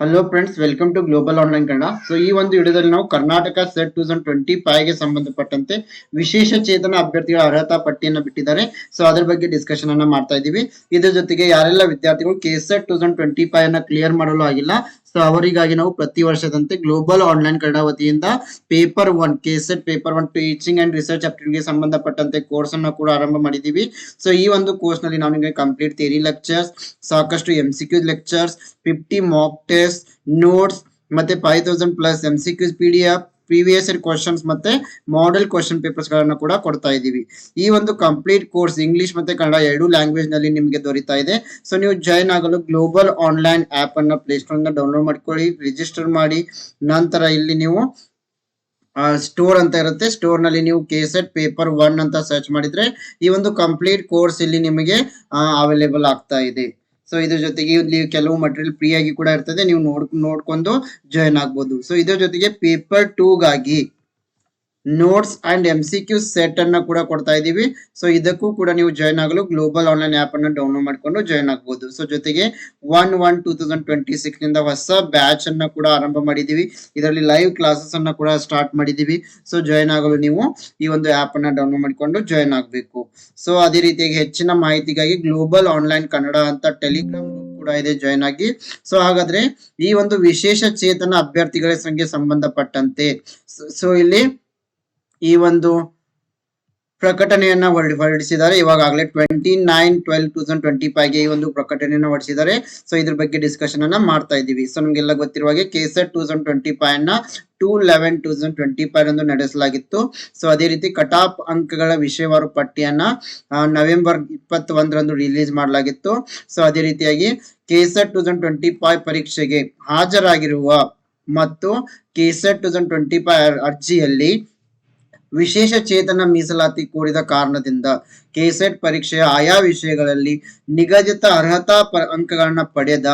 Hello friends welcome to global online Kannada so ಈ ಒಂದು ವಿಡಿಯೋದಲ್ಲಿ ನಾವು Karnataka SET two thousand twenty ಫೈವ್ಗೆ ಸಂಬಂಧಪಟ್ಟಂತೆ ವಿಶೇಷ ಚೇತನ ಅಭ್ಯರ್ಥಿಗಳ ಅರ್ಹತಾ ಪಟ್ಟಿಯನ್ನು ಬಿಟ್ಟಿದ್ದಾರೆ. ಸೊ ಅದ್ರ ಬಗ್ಗೆ ಡಿಸ್ಕಷನ್ ಅನ್ನ ಮಾಡ್ತಾ ಇದೀವಿ ಇದ್ರ ಜೊತೆಗೆ ಯಾರೆಲ್ಲ ವಿದ್ಯಾರ್ಥಿಗಳು K SET two thousand twenty five ಅನ್ನ ಕ್ಲಿಯರ್ ಮಾಡಲು ಆಗಿಲ್ಲ ಸೊ ಅವರಿಗಾಗಿ ನಾವು ಪ್ರತಿ ವರ್ಷದಂತೆ ಗ್ಲೋಬಲ್ ಆನ್ಲೈನ್ ಕನ್ನಡ ವತಿಯಿಂದ paper one KSET paper one teaching and ರಿಸರ್ಚ್ಗೆ ಸಂಬಂಧಪಟ್ಟಂತೆ ಕೋರ್ಸ್ ಅನ್ನು ಕೂಡ ಆರಂಭ ಮಾಡಿದ್ದೀವಿ ಸೊ ಈ ಒಂದು ಕೋರ್ಸ್ನಲ್ಲಿ ನಾವು ನಿಮಗೆ ಕಂಪ್ಲೀಟ್ ಥಿಯರಿ ಲೆಕ್ಚರ್ಸ್ ಸಾಕಷ್ಟು M C Q lectures fifty mock test notes ಮತ್ತೆ five thousand plus M C Qs P D F previous year questions ಮತ್ತೆ ಮಾಡೆಲ್ ಕ್ವಶನ್ ಪೇಪರ್ಸ್ ಗಳನ್ನ ಕೂಡ ಕೊಡ್ತಾ ಇದ್ದೀವಿ. ಈ ಒಂದು ಕಂಪ್ಲೀಟ್ ಕೋರ್ಸ್ ಇಂಗ್ಲಿಷ್ ಮತ್ತೆ ಕನ್ನಡ ಎರಡು ಲ್ಯಾಂಗ್ವೇಜ್ನಲ್ಲಿ ನಿಮಗೆ ದೊರೀತಾ ಇದೆ. ಸೊ ನೀವು ಜಾಯ್ನ್ ಆಗಲು ಗ್ಲೋಬಲ್ ಆನ್ಲೈನ್ ಆಪ್ ಅನ್ನ ಪ್ಲೇಸ್ಟೋರ್ ಇಂದ ಡೌನ್ಲೋಡ್ ಮಾಡ್ಕೊಳ್ಳಿ ರಿಜಿಸ್ಟರ್ ಮಾಡಿ, ನಂತರ ಇಲ್ಲಿ ನೀವು ಸ್ಟೋರ್ ಅಂತ ಇರುತ್ತೆ. ಸ್ಟೋರ್ನಲ್ಲಿ ನೀವು ಕೆಸೆಟ್ ಪೇಪರ್ ಒನ್ ಅಂತ ಸರ್ಚ್ ಮಾಡಿದ್ರೆ ಈ ಒಂದು ಕಂಪ್ಲೀಟ್ ಕೋರ್ಸ್ ಇಲ್ಲಿ ನಿಮಗೆ ಅವೈಲೇಬಲ್ ಆಗ್ತಾ ಇದೆ. ಸೊ ಇದ್ರ ಜೊತೆಗೆ ಇಲ್ಲಿ ಕೆಲವು ಮಟೀರಿಯಲ್ ಫ್ರೀ ಆಗಿ ಕೂಡ ಇರ್ತದೆ. ನೀವು ನೋಡ್, ನೋಡ್ಕೊಂಡು ಜಾಯಿನ್ ಆಗ್ಬೋದು. ಸೊ ಇದ್ರ ಜೊತೆಗೆ paper ಟೂಗಾಗಿ notes and M C Q set ಅನ್ನ ಕೂಡ ಕೊಡ್ತಾ ಇದೀವಿ ಸೊ ಇದಕ್ಕೂ ಕೂಡ ನೀವು ಜಾಯ್ನ್ ಆಗಲು ಗ್ಲೋಬಲ್ ಆನ್ಲೈನ್ ಆಪ್ ಅನ್ನ ಡೌನ್ಲೋಡ್ ಮಾಡ್ಕೊಂಡು ಜಾಯ್ನ್ ಆಗಬಹುದು ಸೊ ಜೊತೆಗೆ one one two thousand twenty ಸಿಕ್ಸ್ನಿಂದ ಹೊಸ ಬ್ಯಾಚ್ ಅನ್ನ ಕೂಡ ಆರಂಭ ಮಾಡಿದೀವಿ ಇದರಲ್ಲಿ ಲೈವ್ ಕ್ಲಾಸಸ್ ಅನ್ನ ಕೂಡ ಸ್ಟಾರ್ಟ್ ಮಾಡಿದೀವಿ ಸೊ ಜಾಯ್ನ್ ಆಗಲು ನೀವು ಈ ಒಂದು ಆಪ್ ಅನ್ನ ಡೌನ್ಲೋಡ್ ಮಾಡಿಕೊಂಡು ಜಾಯ್ನ್ ಆಗಬೇಕು. ಸೊ ಅದೇ ರೀತಿಯಾಗಿ ಹೆಚ್ಚಿನ ಮಾಹಿತಿಗಾಗಿ ಗ್ಲೋಬಲ್ ಆನ್ಲೈನ್ ಕನ್ನಡ ಅಂತ ಟೆಲಿಗ್ರಾಮ್ ಕೂಡ ಇದೆ ಜಾಯ್ನ್ ಆಗಿ. ಸೊ ಹಾಗಾದ್ರೆ ಈ ಒಂದು ವಿಶೇಷ ಚೇತನ ಅಭ್ಯರ್ಥಿಗಳ ಸಂಖ್ಯೆ ಸಂಬಂಧಪಟ್ಟಂತೆ. ಸೊ ಇಲ್ಲಿ ಈ ಒಂದು ಪ್ರಕಟಣೆಯನ್ನ ಹೊರಡಿ- ಹೊರಡಿಸಿದ್ದಾರೆ. ಇವಾಗಲೇ twenty nine twelve two thousand twenty ಗೆ ಈ ಒಂದು ಪ್ರಕಟಣೆಯನ್ನು ಹೊರಡಿಸಿದ್ದಾರೆ. ಸೊ ಇದ್ರ ಬಗ್ಗೆ ಡಿಸ್ಕಷನ್ ಅನ್ನ ಮಾಡ್ತಾ ಇದ್ದೀವಿ. ಸೊ ನಮ್ಗೆಲ್ಲ ಗೊತ್ತಿರುವ ಹಾಗೆ KSET two thousand twenty five ಅನ್ನ two eleven two thousand twenty five ಎಂದು ನಡೆಸಲಾಗಿತ್ತು. ಸೊ ಅದೇ ರೀತಿ ಕಟಾಪ್ ಅಂಕಗಳ ವಿಷಯವಾರು ಪಟ್ಟಿಯನ್ನ ನವೆಂಬರ್ ಇಪ್ಪತ್ತ ಒಂದರಂದು ರಿಲೀಸ್ ಮಾಡಲಾಗಿತ್ತು. ಸೊ ಅದೇ ರೀತಿಯಾಗಿ KSET two thousand twenty five ಪರೀಕ್ಷೆಗೆ ಹಾಜರಾಗಿರುವ ಮತ್ತು KSET two thousand twenty five ಅರ್ಜಿಯಲ್ಲಿ ವಿಶೇಷ ಚೇತನ ಮೀಸಲಾತಿ ಕೋರಿದ ಕಾರಣದಿಂದ ಕೆಸೆಟ್ ಪರೀಕ್ಷೆಯ ಆಯಾ ವಿಷಯಗಳಲ್ಲಿ ನಿಗದಿತ ಅರ್ಹತಾ ಅಂಕಗಳನ್ನ ಪಡೆದ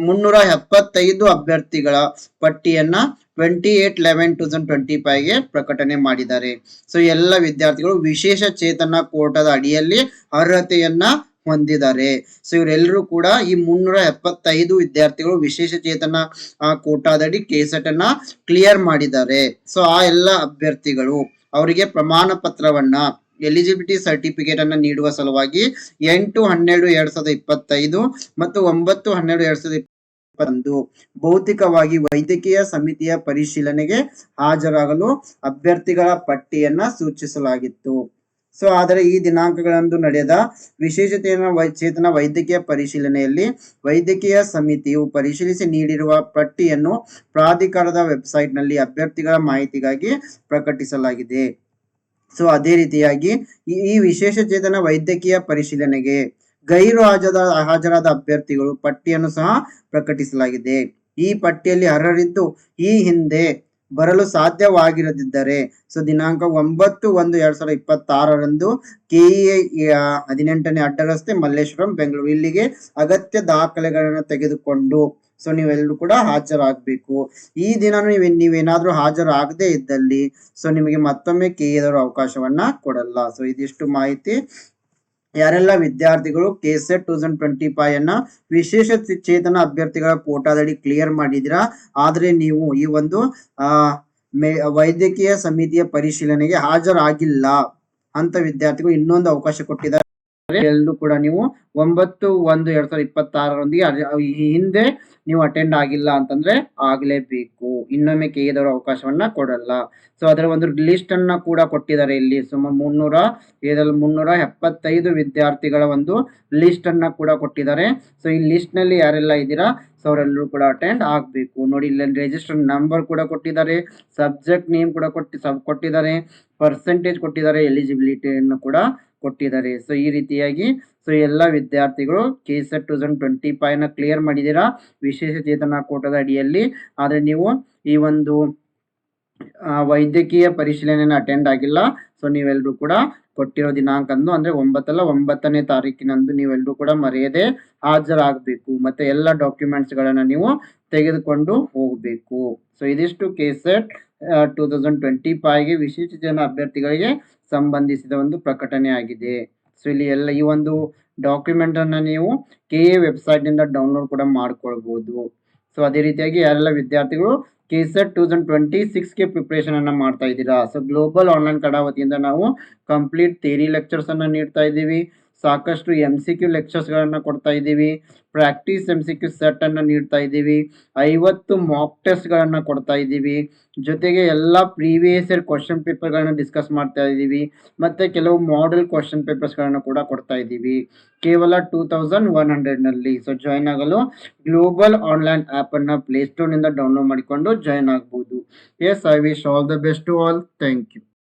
ಮುನ್ನೂರ ಎಪ್ಪತ್ತೈದು ಅಭ್ಯರ್ಥಿಗಳ ಪಟ್ಟಿಯನ್ನ twenty eight eleven two thousand twenty ಗೆ ಪ್ರಕಟಣೆ ಮಾಡಿದ್ದಾರೆ. ಸೊ, ಎಲ್ಲ ವಿದ್ಯಾರ್ಥಿಗಳು ವಿಶೇಷ ಚೇತನ ಕೋಟಾದ ಅಡಿಯಲ್ಲಿ ಅರ್ಹತೆಯನ್ನ ಹೊಂದಿದ್ದಾರೆ. ಸೊ ಇವರೆಲ್ಲರೂ ಕೂಡ ಈ ಮುನ್ನೂರ ಎಪ್ಪತ್ತೈದು ವಿದ್ಯಾರ್ಥಿಗಳು ವಿಶೇಷ ಚೇತನ ಕೋಟಾದಡಿ ಕೆಸೆಟ್ ಅನ್ನ ಕ್ಲಿಯರ್ ಮಾಡಿದ್ದಾರೆ. ಸೊ ಆ ಎಲ್ಲ ಅಭ್ಯರ್ಥಿಗಳು ಅವರಿಗೆ ಪ್ರಮಾಣ ಪತ್ರವನ್ನ, ಎಲಿಜಿಬಿಲಿಟಿ ಸರ್ಟಿಫಿಕೇಟ್ ಅನ್ನ ನೀಡುವ ಸಲುವಾಗಿ ಎಂಟು, ಹನ್ನೆರಡು, ಎರಡ್ ಸಾವಿರದ ಇಪ್ಪತ್ತೈದು ಮತ್ತು ಒಂಬತ್ತು, ಹನ್ನೆರಡು, ಎರಡ್ ಸಾವಿರದ ಇಪ್ಪತ್ತೊಂದು ಭೌತಿಕವಾಗಿ ವೈದ್ಯಕೀಯ ಸಮಿತಿಯ ಪರಿಶೀಲನೆಗೆ ಹಾಜರಾಗಲು ಅಭ್ಯರ್ಥಿಗಳ ಪಟ್ಟಿಯನ್ನ ಸೂಚಿಸಲಾಗಿತ್ತು. ಸೊ ಆದರೆ ಈ ದಿನಾಂಕಗಳಂದು ನಡೆದ ವಿಶೇಷತೆಯ ವೈ- ಚೇತನ ವೈದ್ಯಕೀಯ ಪರಿಶೀಲನೆಯಲ್ಲಿ ವೈದ್ಯಕೀಯ ಸಮಿತಿಯು ಪರಿಶೀಲಿಸಿ ನೀಡಿರುವ ಪಟ್ಟಿಯನ್ನು ಪ್ರಾಧಿಕಾರದ ವೆಬ್ಸೈಟ್ನಲ್ಲಿ ಅಭ್ಯರ್ಥಿಗಳ ಮಾಹಿತಿಗಾಗಿ ಪ್ರಕಟಿಸಲಾಗಿದೆ. ಸೊ ಅದೇ ರೀತಿಯಾಗಿ ಈ ವಿಶೇಷ ಚೇತನ ವೈದ್ಯಕೀಯ ಪರಿಶೀಲನೆಗೆ ಗೈರು ಹಾಜರ, ಹಾಜರಾದ ಅಭ್ಯರ್ಥಿಗಳು ಪಟ್ಟಿಯನ್ನು ಸಹ ಪ್ರಕಟಿಸಲಾಗಿದೆ. ಈ ಪಟ್ಟಿಯಲ್ಲಿ ಅರ್ಹರಿದ್ದು ಈ ಹಿಂದೆ ಬರಲು ಸಾಧ್ಯವಾಗಿರದಿದ್ದರೆ. ಸೊ, ದಿನಾಂಕ ಒಂಬತ್ತು ಒಂದು ಎರಡ್ ಸಾವಿರದ ಇಪ್ಪತ್ತಾರರಂದು ಕೆಇಎ ಹದಿನೆಂಟನೇ ಅಡ್ಡರಸ್ತೆ ಮಲ್ಲೇಶ್ವರಂ, ಬೆಂಗಳೂರು. ಇಲ್ಲಿಗೆ ಅಗತ್ಯ ದಾಖಲೆಗಳನ್ನು ತೆಗೆದುಕೊಂಡು, ಸೊ, ನೀವೆಲ್ಲರೂ ಕೂಡ ಹಾಜರಾಗಬೇಕು. ಈ ದಿನ ನೀವು, ನೀವೇನಾದ್ರೂ ಹಾಜರಾಗದೇ ಇದ್ದಲ್ಲಿ, ಸೊ, ನಿಮಗೆ ಮತ್ತೊಮ್ಮೆ ಕೇಳಿದವರು ಅವಕಾಶವನ್ನ ಕೊಡಲ್ಲ. ಸೊ, ಇದಿಷ್ಟು ಮಾಹಿತಿ ಯಾರೆಲ್ಲ ವಿದ್ಯಾರ್ಥಿಗಳು KSET two thousand twenty five ಅನ್ನ ವಿಶೇಷ ಚೇತನ ಅಭ್ಯರ್ಥಿಗಳ ಕೋಟಾದಡಿ ಕ್ಲಿಯರ್ ಮಾಡಿದಿರಾ ಆದ್ರೆ ನೀವು ಈ ಒಂದು ವೈದ್ಯಕೀಯ ಸಮಿತಿಯ ಪರಿಶೀಲನೆಗೆ ಹಾಜರಾಗಿಲ್ಲ ಅಂತ ವಿದ್ಯಾರ್ಥಿಗಳು ಇನ್ನೊಂದು ಅವಕಾಶ ಕೊಟ್ಟಿದ್ದಾರೆ. ಎಲ್ಲರೂ ಕೂಡ ನೀವು ಒಂಬತ್ತು, ಒಂದು, ಎರಡ್ ಸಾವಿರದ ಇಪ್ಪತ್ತಾರರೊಂದಿಗೆ ಹಿಂದೆ ನೀವು ಅಟೆಂಡ್ ಆಗಿಲ್ಲ ಅಂತಂದ್ರೆ ಆಗ್ಲೇಬೇಕು. ಇನ್ನೊಮ್ಮೆ ಕೆದವರು ಅವಕಾಶವನ್ನ ಕೊಡಲ್ಲ. ಸೊ ಅದರ ಒಂದು ಲಿಸ್ಟ್ ಅನ್ನ ಕೂಡ ಕೊಟ್ಟಿದ್ದಾರೆ ಇಲ್ಲಿ. ಸುಮಾರು ಮುನ್ನೂರ, ಇದರಲ್ಲಿ ಮುನ್ನೂರ ಎಪ್ಪತ್ತೈದು ವಿದ್ಯಾರ್ಥಿಗಳ ಒಂದು ಲಿಸ್ಟ್ ಅನ್ನ ಕೂಡ ಕೊಟ್ಟಿದ್ದಾರೆ. ಸೊ ಈ ಲಿಸ್ಟ್ನಲ್ಲಿ ಯಾರೆಲ್ಲ ಇದ್ದೀರಾ? ಸೊ ಅವರೆಲ್ಲರೂ ಕೂಡ ಅಟೆಂಡ್ ಆಗ್ಬೇಕು. ನೋಡಿ, ಇಲ್ಲಿ ರಿಜಿಸ್ಟರ್ ನಂಬರ್ ಕೂಡ ಕೊಟ್ಟಿದ್ದಾರೆ. ಸಬ್ಜೆಕ್ಟ್ ನೇಮ್ ಕೂಡ ಕೊಟ್ಟಿ ಕೊಟ್ಟಿದ್ದಾರೆ. ಪರ್ಸೆಂಟೇಜ್ ಕೊಟ್ಟಿದ್ದಾರೆ. ಎಲಿಜಿಬಿಲಿಟಿಯನ್ನು ಕೂಡ ಕೊಟ್ಟಿದ್ದಾರೆ. ಸೊ ಈ ರೀತಿಯಾಗಿ ಸೊ ಎಲ್ಲ ವಿದ್ಯಾರ್ಥಿಗಳು K SET two thousand twenty ಫೈವ್ನ clear ಮಾಡಿದ್ದೀರಾ? ವಿಶೇಷ ಚೇತನ ಕೋಟದ ಅಡಿಯಲ್ಲಿ. ಆದರೆ ನೀವು ಈ ಒಂದು ವೈದ್ಯಕೀಯ ಪರಿಶೀಲನೆಯನ್ನು ಅಟೆಂಡ್ ಆಗಿಲ್ಲ. ಸೊ ನೀವೆಲ್ಲರೂ ಕೂಡ ಕೊಟ್ಟಿರೋ ದಿನಾಂಕಂದು ಅಂದ್ರೆ ಒಂಬತ್ತಲ್ಲ ಒಂಬತ್ತನೇ ತಾರೀಕಿನಂದು ನೀವೆಲ್ಲರೂ ಕೂಡ ಮರೆಯದೆ ಹಾಜರಾಗಬೇಕು. ಮತ್ತೆ ಎಲ್ಲ ಡಾಕ್ಯುಮೆಂಟ್ಸ್ ಗಳನ್ನ ನೀವು ತೆಗೆದುಕೊಂಡು ಹೋಗಬೇಕು. ಸೊ ಇದಿಷ್ಟು ಕೆಸೆಟ್ ಟೂ ತೌಸಂಡ್ ಟ್ವೆಂಟಿ ಗೆ ವಿಶೇಷ ಜನ ಅಭ್ಯರ್ಥಿಗಳಿಗೆ ಸಂಬಂಧಿಸಿದ ಒಂದು ಪ್ರಕಟಣೆ ಆಗಿದೆ. ಸೊ ಇಲ್ಲಿ ಎಲ್ಲ ಈ ಒಂದು ಡಾಕ್ಯುಮೆಂಟ್ ಅನ್ನ ನೀವು ಕೆ ಎ ವೆಬ್ಸೈಟ್ನಿಂದ ಡೌನ್ಲೋಡ್ ಕೂಡ ಮಾಡ್ಕೊಳ್ಬಹುದು ಸೊ ಅದೇ ರೀತಿಯಾಗಿ ಎಲ್ಲ ವಿದ್ಯಾರ್ಥಿಗಳು K SET two thousand twenty ಸಿಕ್ಸ್ಗೆ ಪ್ರಿಪ್ರೇಷನನ್ನು ಮಾಡ್ತಾ ಇದ್ದೀರಾ. ಸೊ ಗ್ಲೋಬಲ್ ಆನ್ಲೈನ್ ಕಡಾವತಿಯಿಂದ ವತಿಯಿಂದ ನಾವು ಕಂಪ್ಲೀಟ್ ಥೇರಿ ಲೆಕ್ಚರ್ಸ್ ಅನ್ನ ನೀಡ್ತಾ ಇದ್ದೀವಿ. ಸಾಕಷ್ಟು ಎಂ ಸಿ ಕ್ಯೂ ಲೆಕ್ಚರ್ಸ್ಗಳನ್ನು ಕೊಡ್ತಾ ಇದ್ದೀವಿ. Practice M C Q set ಅನ್ನು ನೀಡ್ತಾ ಇದ್ದೀವಿ. ಐವತ್ತು ಮಾಕ್ ಟೆಸ್ಟ್ಗಳನ್ನು ಕೊಡ್ತಾ ಇದ್ದೀವಿ. ಜೊತೆಗೆ ಎಲ್ಲ ಪ್ರೀವಿಯಸ್ ಇಯರ್ ಕ್ವಶನ್ ಪೇಪರ್ಗಳನ್ನು ಡಿಸ್ಕಸ್ ಮಾಡ್ತಾ ಇದ್ದೀವಿ. ಮತ್ತು ಕೆಲವು ಮಾಡೆಲ್ ಕ್ವಶನ್ ಪೇಪರ್ಸ್ಗಳನ್ನು ಕೂಡ ಕೊಡ್ತಾ ಇದ್ದೀವಿ. ಕೇವಲ ಟೂ ತೌಸಂಡ್ ಒನ್ ಹಂಡ್ರೆಡ್ನಲ್ಲಿ ಸೊ ಜಾಯ್ನ್ ಆಗಲು ಗ್ಲೋಬಲ್ ಆನ್ಲೈನ್ ಆ್ಯಪನ್ನು ಪ್ಲೇಸ್ಟೋರ್ನಿಂದ ಡೌನ್ಲೋಡ್ ಮಾಡಿಕೊಂಡು ಜಾಯ್ನ್ ಆಗ್ಬೋದು. Yes I wish all the best to all thank you